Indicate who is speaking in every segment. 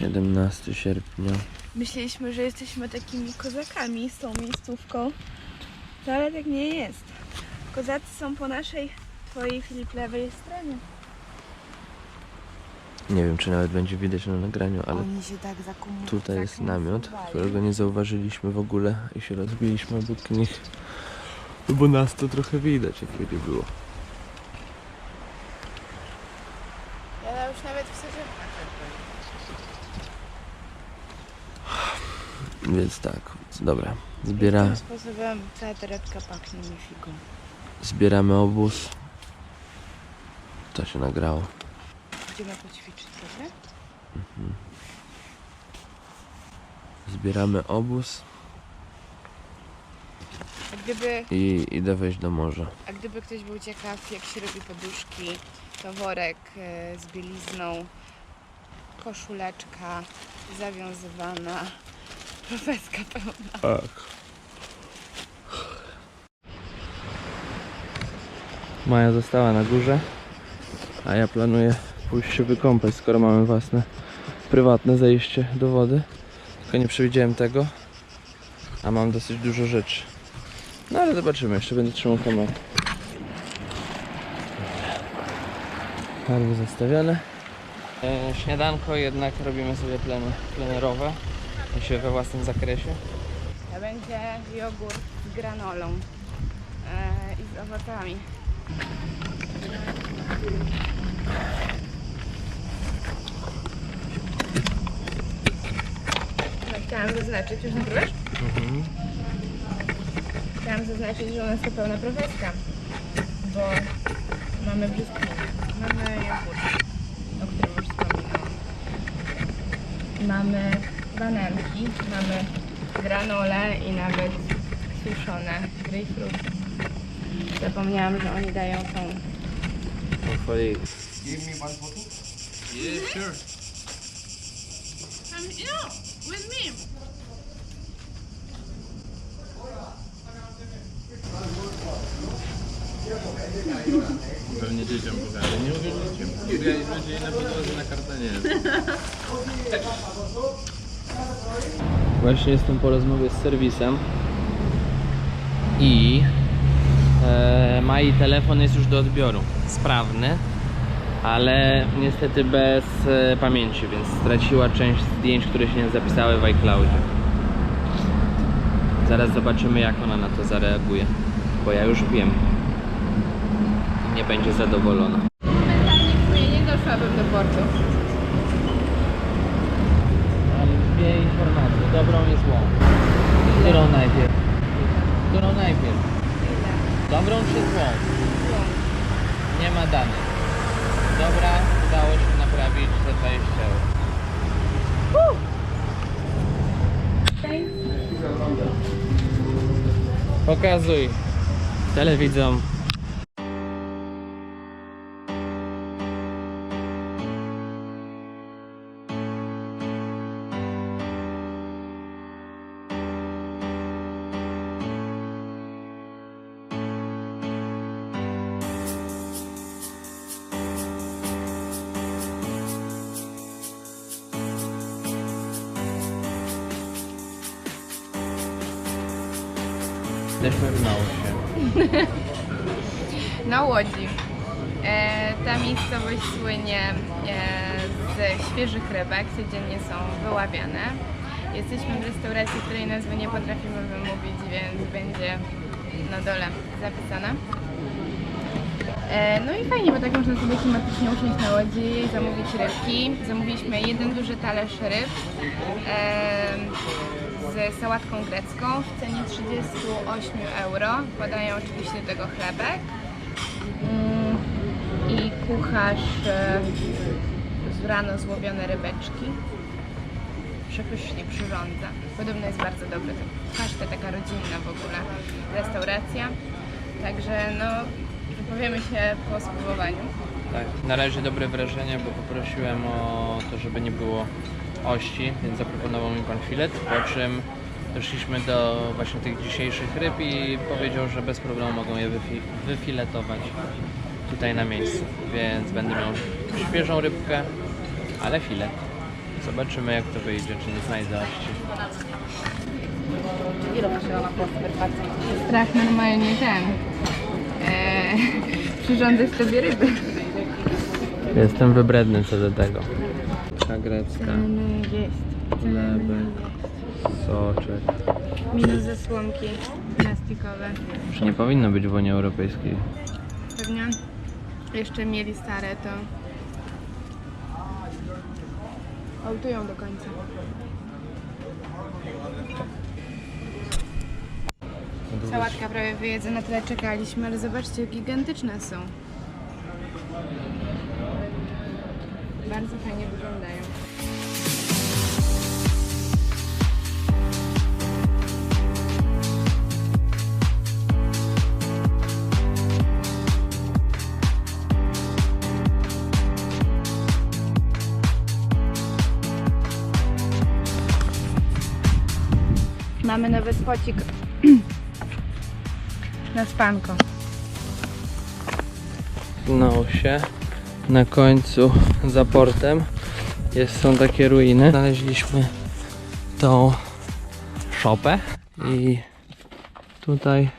Speaker 1: 17 sierpnia.
Speaker 2: Myśleliśmy, że jesteśmy takimi kozakami z tą miejscówką. Wcale tak nie jest. Kozacy są po naszej, twojej Filip lewej stronie.
Speaker 1: Nie wiem, czy nawet będzie widać na nagraniu, ale
Speaker 2: Oni się tak
Speaker 1: tutaj jest namiot, którego nie zauważyliśmy w ogóle i się rozbiliśmy obok nich. No Bo nas to trochę widać, jak kiedy było.
Speaker 2: Ja już nawet w sensie...
Speaker 1: Więc tak, dobra. Zbiera,
Speaker 2: Tym sposobem cała torebka pachnie mi figą.
Speaker 1: zbieramy obóz. To się nagrało.
Speaker 2: Idziemy poćwiczyć trochę?
Speaker 1: Zbieramy obóz
Speaker 2: A gdyby,
Speaker 1: i idę wejść do morza.
Speaker 2: a gdyby ktoś był ciekaw, jak się robi poduszki, to worek e, z bielizną, koszuleczka zawiązywana, profeska pełna.
Speaker 1: Tak. Maja została na górze, a ja planuję pójść się wykąpać, skoro mamy własne prywatne zejście do wody. Tylko nie przewidziałem tego, a mam dosyć dużo rzeczy. No ale zobaczymy, jeszcze będę trzymał kamerę. Farby zastawione. E, śniadanko jednak robimy sobie plenerowe, się we własnym zakresie.
Speaker 2: To będzie jogurt z granolą e, i z owocami. No, Chciałam zaznaczyć, już nagrywasz?
Speaker 1: Mhm.
Speaker 2: Chciałam zaznaczyć, że u nas to pełna profeska, bo mamy brzoskwinie, mamy jogurt, o którym już wspominałam. Mamy bananki, mamy granole i nawet suszone grapefruit. Zapomniałam, że oni dają tą
Speaker 1: Hopefully.
Speaker 2: Um, you know, with me.
Speaker 3: Pewnie dzieciom pokażę. Nie uwierzycie. Biegaliśmy dzień na podłodze na kartonie.
Speaker 1: Właśnie jestem po rozmowie z serwisem i e, telefon jest już do odbioru. Sprawny, ale niestety bez e, pamięci, więc straciła część zdjęć, które się nie zapisały w iCloudzie. Zaraz zobaczymy jak ona na to zareaguje, bo ja już wiem. Nie będzie zadowolona.
Speaker 2: Momentalnie nie doszłabym do portu.
Speaker 1: Dwie informacje, dobrą i złą. Którą najpierw? Którą najpierw? Dobrą czy złą? Nie ma danych. Dobra, udało się naprawić za 20 euro. Pokazuj telewidzom. Zeszmyrnało się.
Speaker 2: Na Łodzi. E, ta miejscowość słynie e, ze świeżych rybek, codziennie są wyławiane. Jesteśmy w restauracji, której nazwy nie potrafimy wymówić, więc będzie na dole zapisane. E, no i fajnie, bo tak można sobie klimatycznie usiąść na łodzi, zamówić rybki. Zamówiliśmy jeden duży talerz ryb e, sałatką grecką w cenie 38 euro. Podają oczywiście do tego chlebek. Mm, I kucharz e, z rano złowione rybeczki. Przepysznie przyrządza. Podobno jest bardzo dobry. To paszta taka rodzinna w ogóle restauracja. Także no, wypowiemy się po spróbowaniu.
Speaker 1: Tak, na razie dobre wrażenie, bo poprosiłem o to, żeby nie było ości, więc zaproponował mi pan filet, po czym doszliśmy do właśnie tych dzisiejszych ryb i powiedział, że bez problemu mogą je wyfi wyfiletować tutaj na miejscu, więc będę miał świeżą rybkę, ale filet. Zobaczymy jak to wyjdzie, czy nie znajdę aści.
Speaker 2: Strach normalnie ten. Eee, przyrządzać sobie ryby.
Speaker 1: Jestem wybredny co do tego. Ta grecka,
Speaker 2: Jest.
Speaker 1: chleby, soczek.
Speaker 2: Minus zasłonki plastikowe.
Speaker 1: Już nie powinno być w Unii Europejskiej.
Speaker 2: Pewnie jeszcze mieli stare to. Autują do końca. Sałatka prawie wyjedzona, tyle czekaliśmy, ale zobaczcie, jak gigantyczne są. Bardzo fajnie wyglądają. Mamy nowy spocik na spanko.
Speaker 1: Znał się na końcu za portem. Jest, są takie ruiny. Znaleźliśmy tą szopę i tutaj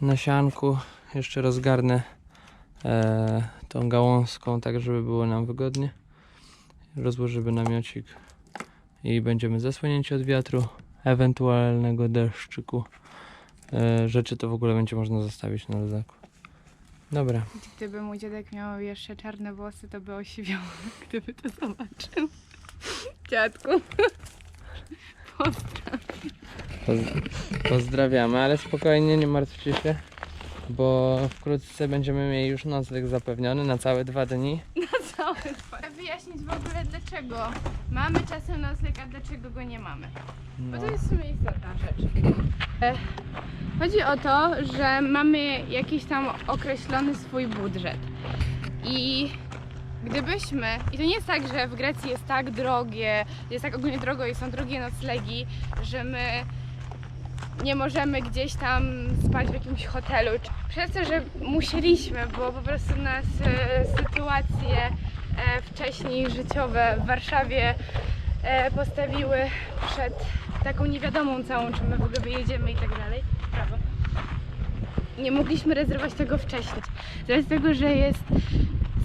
Speaker 1: na sianku jeszcze rozgarnę e, tą gałązką, tak żeby było nam wygodnie. Rozłożymy namiocik i będziemy zasłonięci od wiatru, ewentualnego deszczyku. E, rzeczy to w ogóle będzie można zostawić na lezaku. Dobra.
Speaker 2: Gdyby mój dziadek miał jeszcze czarne włosy, to by osiwiał, gdyby to zobaczył. Dziadku. Pozdrawiam.
Speaker 1: Poz- Pozdrawiamy, ale spokojnie, nie martwcie się, bo wkrótce będziemy mieli już nocleg zapewniony na całe dwa dni.
Speaker 2: Dwa. Wyjaśnić w ogóle dlaczego mamy czasem nocleg, a dlaczego go nie mamy.
Speaker 1: No.
Speaker 2: Bo to jest w sumie istotna rzecz. E, Chodzi o to, że mamy jakiś tam określony swój budżet. I gdybyśmy, i to nie jest tak, że w Grecji jest tak drogie, jest tak ogólnie drogo i są drogie noclegi, że my nie możemy gdzieś tam spać w jakimś hotelu. Przez to, że musieliśmy, bo po prostu nas e, sytuacje wcześniej życiowe w Warszawie e, postawiły przed taką niewiadomą całą, czy my w ogóle wyjedziemy i tak dalej. Prawo. Nie mogliśmy rezerwować tego wcześniej. Z tego, że jest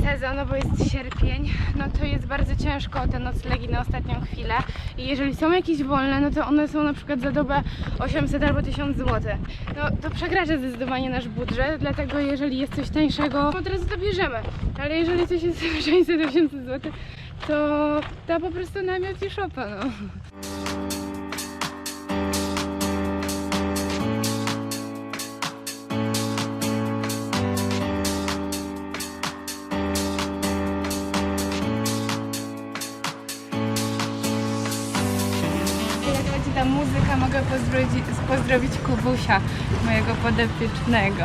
Speaker 2: sezon, bo jest sierpień, no to jest bardzo ciężko te noclegi na ostatnią chwilę. I jeżeli są jakieś wolne, no to one są na przykład za dobę 800 albo 1000 zł. No to przekracza zdecydowanie nasz budżet, dlatego jeżeli jest coś tańszego, od razu to bierzemy. Ale jeżeli coś jest 600-800 zł, to to po prostu namiot i szopa, no. Pozdrowić, pozdrowić Kubusia, mojego podopiecznego.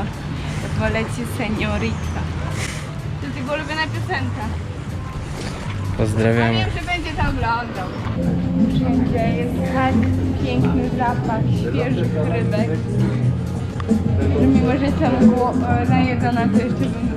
Speaker 2: Bo leci Seniorita. To jest jego ulubiona piosenka. Ja
Speaker 1: Pozdrawiamy.
Speaker 2: wiem, że będzie to oglądał. Wszędzie jest tak piękny zapach świeżych rybek, że mimo, że jestem najedzona, to jeszcze bym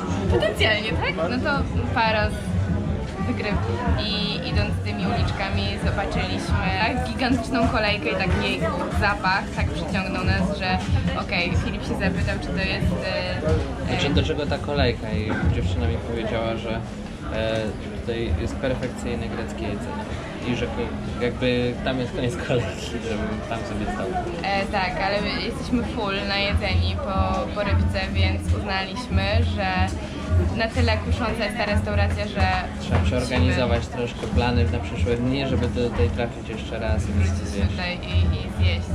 Speaker 2: no potencjalnie, tak? No to Paros wygryw i idąc tymi uliczkami zobaczyliśmy tak gigantyczną kolejkę i taki zapach tak przyciągnął nas, że okej, Filip się zapytał, czy to jest... E,
Speaker 1: Znaczy do czego ta kolejka i dziewczyna mi powiedziała, że tutaj jest perfekcyjne greckie jedzenie. I że jakby tam jest koniec kolejki, żebym tam sobie stał.
Speaker 2: E, tak, ale my jesteśmy full najedzeni po, po rybce, więc uznaliśmy, że na tyle kusząca jest ta restauracja, że
Speaker 1: Trzeba przeorganizować troszkę plany na przyszłe dni, żeby do tej trafić jeszcze raz i
Speaker 2: wrócić tutaj i, i zjeść.